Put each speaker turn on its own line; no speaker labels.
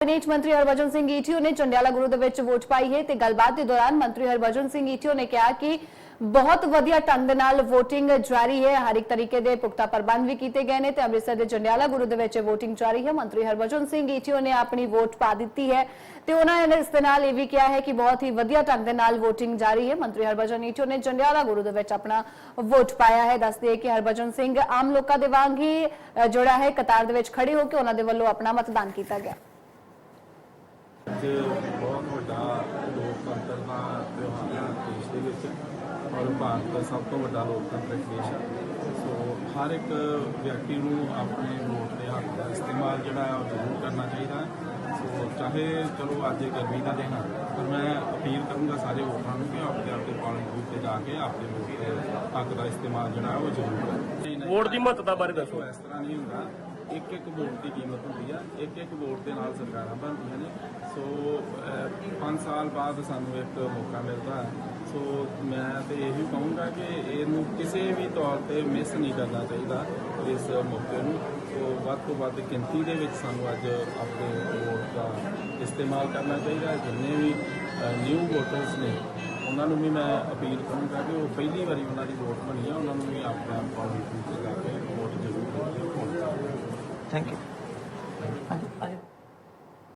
Cabinet ਮੰਤਰੀ Harbhajan Singh ETO ਨੇ ਚੰਡਿਆਲਾ ਗੁਰੂ ਦੇ ਵਿੱਚ ਵੋਟ ਪਾਈ ਹੈ ਤੇ ਗੱਲਬਾਤ ਦੇ ਦੌਰਾਨ ਮੰਤਰੀ ਹਰਭਜਨ ਸਿੰਘ ਈਟੀਓ ਨੇ ਕਿਹਾ ਕਿ ਬਹੁਤ ਵਧੀਆ ਢੰਗ ਦੇ ਨਾਲ VOTING ਜਾਰੀ ਹੈ। ਹਰ ਇੱਕ ਤਰੀਕੇ ਦੇ ਪੁਖਤਾ ਪ੍ਰਬੰਧ ਵੀ ਕੀਤੇ ਗਏ ਨੇ ਤੇ ਅੰਮ੍ਰਿਤਸਰ ਦੇ ਜੰਡਿਆਲਾ ਗੁਰੂ ਦੇ ਵਿੱਚ VOTING ਜਾਰੀ ਹੈ। ਮੰਤਰੀ ਹਰਭਜਨ ਸਿੰਘ ਈਟੀਓ ਨੇ ਆਪਣੀ ਵੋਟ ਪਾ ਦਿੱਤੀ ਹੈ ਤੇ ਉਹਨਾਂ ਨੇ ਇਸ ਦੇ ਨਾਲ ਇਹ ਵੀ ਕਿਹਾ ਹੈ ਕਿ ਬਹੁਤ ਹੀ ਵਧੀਆ ਢੰਗ ਦੇ ਨਾਲ VOTING ਜਾਰੀ ਹੈ। ਮੰਤਰੀ ਹਰਭਜਨ ਈਟੀਓ ਨੇ ਜੰਡਿਆਲਾ ਗੁਰੂ ਦੇ ਵਿੱਚ ਆਪਣਾ ਵੋਟ ਪਾਇਆ ਹੈ। ਦੱਸਦੇ ਕਿ ਹਰਭਜਨ ਸਿੰਘ ਆਮ ਲੋਕਾਂ ਦੇ ਵਾਂਗ ਹੀ ਅ, ਜਿਹੜਾ ਹੈ। ਕਤਾਰ ਦੇ ਵਿੱਚ ਖੜੇ ਹੋ ਕੇ ਉਹਨਾਂ ਦੇ ਵੱਲੋਂ ਆਪਣਾ ਮਤਦਾਨ ਕੀਤਾ ਗਿਆ।
ਅੱਜ ਬਹੁਤ ਵੱਡਾ ਲੋਕਤੰਤਰ ਦਾ ਤਿਉਹਾਰ ਹੈ ਦੇਸ਼ ਦੇ ਵਿੱਚ ਔਰ ਭਾਰਤ ਦਾ ਸਭ ਤੋਂ ਵੱਡਾ ਲੋਕਤੰਤਰਿਕ ਦੇਸ਼ ਹੈ ਸੋ ਹਰ ਇੱਕ ਵਿਅਕਤੀ ਨੂੰ ਆਪਣੇ ਵੋਟ ਦੇ ਹੱਕ ਦਾ ਇਸਤੇਮਾਲ ਜਿਹੜਾ ਹੈ ਉਹ ਜ਼ਰੂਰ ਕਰਨਾ ਚਾਹੀਦਾ। ਸੋ ਚਾਹੇ ਚਲੋ ਅੱਜ ਗਰਮੀ ਦਾ ਦਿਨ ਹੈ ਪਰ ਮੈਂ ਅਪੀਲ ਕਰੂੰਗਾ ਸਾਰੇ ਵੋਟਰਾਂ ਨੂੰ ਕਿ ਆਪਣੇ ਆਪਣੇ ਪੋਲਿੰਗ ਬੂਥ ਤੇ ਜਾ ਕੇ ਆਪਣੇ ਦੇ ਹੱਕ ਦਾ ਇਸਤੇਮਾਲ ਜਿਹੜਾ ਉਹ ਜ਼ਰੂਰ ਕਰਨ
ਵੋਟ ਦੀ ਮਹੱਤਤਾ ਬਾਰੇ ਦੱਸੋ।
ਇਸ ਤਰ੍ਹਾਂ ਨਹੀਂ ਹੁੰਦਾ। ਇੱਕ ਇੱਕ ਵੋਟ ਦੀ ਕੀਮਤ ਹੁੰਦੀ ਆ। ਇੱਕ ਇੱਕ ਵੋਟ ਦੇ ਨਾਲ ਸਰਕਾਰਾਂ ਬਣਦੀਆਂ ਨੇ। ਸੋ 5 ਸਾਲ ਬਾਅਦ ਸਾਨੂੰ ਇੱਕ ਮੌਕਾ ਮਿਲਦਾ ਹੈ। ਸੋ ਮੈਂ ਤੇ ਇਹੀ ਕਹੂੰਗਾ ਕਿ ਇਹਨੂੰ ਕਿਸੇ ਵੀ ਤੌਰ ਤੇ ਮਿਸ ਨਹੀਂ ਕਰਨਾ ਚਾਹੀਦਾ ਇਸ ਮੌਕੇ ਨੂੰ। ਸੋ ਵੱਧ ਤੋਂ ਵੱਧ ਗਿਣਤੀ ਦੇ ਵਿੱਚ ਸਾਨੂੰ ਅੱਜ ਆਪਣੇ ਵੋਟ ਦਾ ਇਸਤੇਮਾਲ ਕਰਨਾ ਚਾਹੀਦਾ। ਜਿੰਨੇ ਵੀ ਨਿਊ ਵੋਟਰਸ ਨੇ ਉਹਨਾਂ ਨੂੰ ਵੀ ਮੈਂ ਅਪੀਲ ਕਰੂੰਗਾ ਕਿ ਉਹ ਪਹਿਲੀ ਵਾਰੀ ਉਹਨਾਂ ਦੀ ਵੋਟ ਬਣੀ ਆ ਉਹਨਾਂ ਨੂੰ ਵੀ ਆਪਣੇ ਤੇ ਜਾ ਕੇ ਵੋਟ ਜ਼ਰੂਰ ਪਾਉਣ।
Thank you